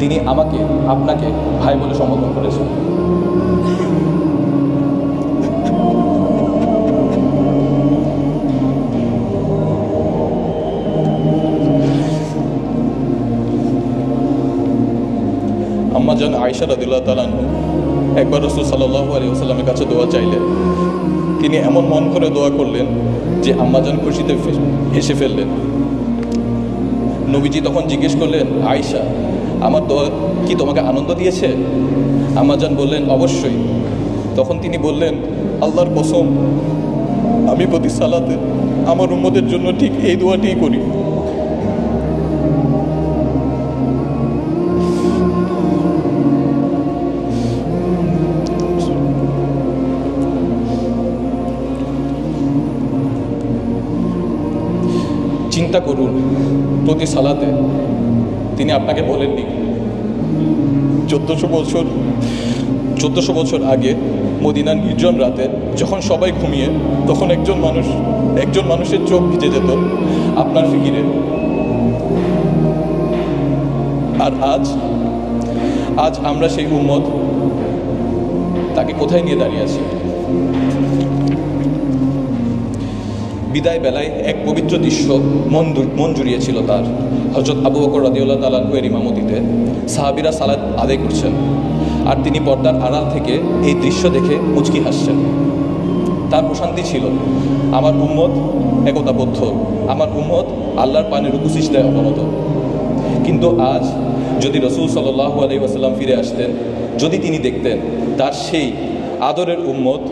তিনি আমাকে, আপনাকে ভাই বলে সম্বোধন করেছেন। আম্মা জান আয়সা রাদিল্লাহ তালানহু একবার রসুল সাল্লাহ আলী কাছে দোয়া চাইলেন। তিনি এমন মন করে দোয়া করলেন যে আম্মাজান খুশিতে হেসে ফেললেন। নবীজি তখন জিজ্ঞেস করলেন আয়সা আমার দোয়া কি তোমাকে আনন্দ দিয়েছে? আম্মাজান বললেন, অবশ্যই। তখন তিনি বললেন, আল্লাহর কসম, আমি প্রতি সালাতে আমার উম্মদের জন্য ঠিক এই দোয়াটিই করি। চিন্তা করুন, প্রতি সালাতে তিনি আপনাকে বলেননি। চোদ্দোশো বছর চোদ্দোশো বছর আগে মদিনার নির্জন রাতে যখন সবাই ঘুমিয়ে, তখন একজন মানুষ, একজন মানুষের চোখ ভিজে যেত আপনার ফিকিরে। আর আজ আজ আমরা সেই উম্মত, তাকে কোথায় নিয়ে দাঁড়িয়ে আছি? বিদায় বেলায় এক পবিত্র দৃশ্য মন মন জুড়িয়েছিল তার। হজরত আবু বকর রাদিউল্লাহ তালাহুয়ের ইমামতিতে সাহাবিরা সালাদ আদায় করছেন আর তিনি পর্দার আড়াল থেকে এই দৃশ্য দেখে মুচকি হাসছেন। তার প্রশান্তি ছিল, আমার উম্মত একতাবদ্ধ, আমার উম্মত আল্লাহর পানের উপসিষ্টায় অবনত। কিন্তু আজ যদি রসুল সাল্লাহ আলাই ওয়াসাল্লাম ফিরে আসতেন, যদি তিনি দেখতেন তার সেই আদরের উম্মত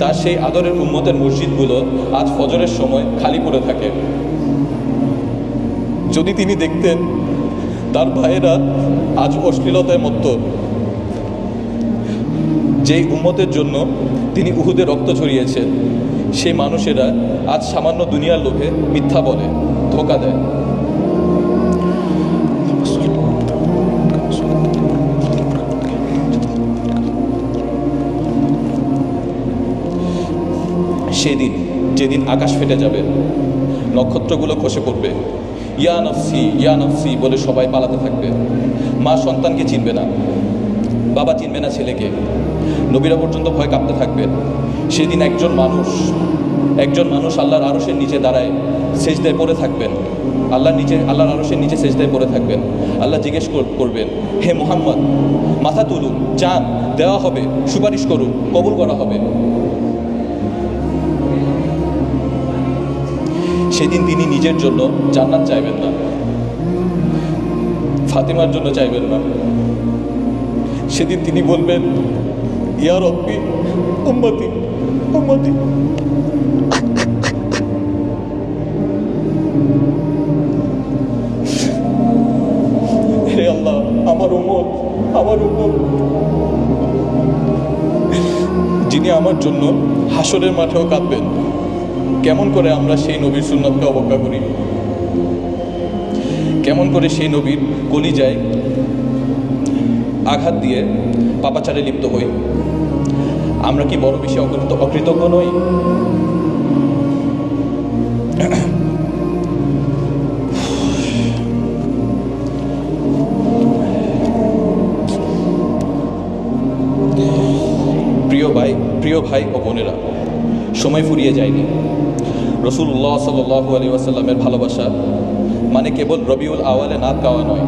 তার সেই আদরের উম্মতের মসজিদগুলো আজ ফজরের সময় খালি পড়ে থাকে। যদি তিনি দেখতেন, তার ভাইয়েরা আজ অশ্লীলতায় মত্ত। যেই উম্মতের জন্য তিনি উহুদে রক্ত ছড়িয়েছেন সেই মানুষেরা আজ সামান্য দুনিয়ার লোভে মিথ্যা বলে, ধোকা দেয়। সেদিন, যেদিন আকাশ ফেটে যাবে, নক্ষত্রগুলো খসে পড়বে। ইয়া নফসি ইয়া নফসি বলে সবাই পালাতে থাকবে। মা সন্তানকে চিনবে না, বাবা চিনবে না ছেলেকে। নবীরা পর্যন্ত ভয় কাঁপতে থাকবেন সেদিন একজন মানুষ একজন মানুষ আল্লাহর আরশের নিচে দাঁড়ায়, সেজদায় পড়ে থাকবেন। আল্লাহর নিচে, আল্লাহর আরশের নিচে সেজদায় পড়ে থাকবেন। আল্লাহ জিজ্ঞেস কর- করবেন, হে মোহাম্মদ, মাথা তুলুন, চান, দেওয়া হবে, সুপারিশ করুন, কবুল করা হবে। সেদিন তিনি নিজের জন্য জান্নাত চাইবেন না। ফাতিমার জন্য চাইবেন না। সেদিন তিনি বলবেন, ইয়া রব্বি, উম্মতি উম্মতি। হে আল্লাহ, আমার উম্মত আমার উম্মত। যিনি আমার জন্য হাসরের মাঠেও কাঁদবেন। কেমন করে আমরা সেই নবীর সুন্নতকে অবজ্ঞা করি? কেমন করে সেই নবীর কলিজায় আঘাত দিয়ে পাপাচারে লিপ্ত হই? আমরা কি বড় বেশি অকৃত, অকৃতজ্ঞ নই? প্রিয় ভাই প্রিয় ভাই ও বোনেরা সময় ফুরিয়ে যায়নি। রসুল রসুল্লাহ সাল্লাহ আলী আসাল্লামের ভালোবাসা মানে কেবল রবিউল আওয়ালে নাত গাওয়া নয়,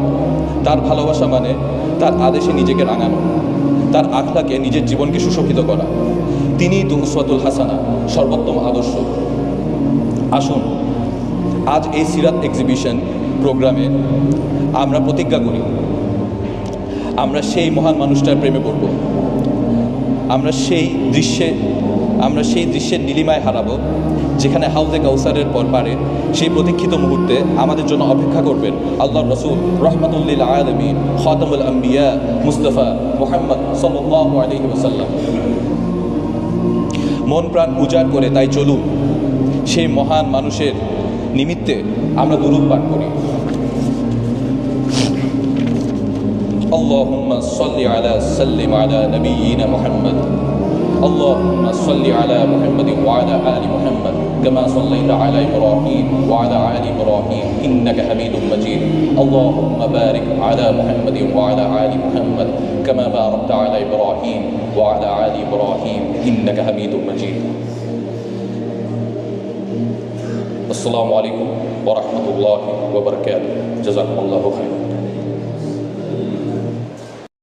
তার ভালোবাসা মানে তার আদেশে নিজেকে রাঙানো, তার আখলাকে নিজের জীবনকে সুশোভিত করা। তিনিই তো উসওয়াতুল হাসানা, সর্বোত্তম আদর্শ। আসুন, আজ এই সিরাত এক্সিবিশন প্রোগ্রামে আমরা প্রতিজ্ঞা করি, আমরা সেই মহান মানুষটার প্রেমে পড়ব, আমরা সেই দৃশ্যে আমরা সেই দৃশ্যের নীলিমায় হারাবো যেখানে হাউজে কাউসারের পর পারে সেই প্রতীক্ষিত মুহূর্তে আমাদের জন্য অপেক্ষা করবেন আল্লাহ রসুল রহমতুল্লিল আলমিন খতমুল আম্বিয়া মুস্তফা মোহাম্মদ সাল্লাহ আলহি ওসাল্লাম মন প্রাণ উজাড় করে তাই চলুন সেই মহান মানুষের নিমিত্তে আমরা দুরূপ পাঠ করি اللهم صل على سلم على نبينا محمد اللهم صل على محمد وعلى آل محمد كما صليت على إبراهيم وعلى آل إبراهيم إنك حميد مجيد. اللهم بارك على محمد وعلى آل محمد كما باركت على إبراهيم وعلى آل إبراهيم إنك حميد مجيد. السلام عليكم ورحمة الله وبركاته. جزاكم الله خيرا.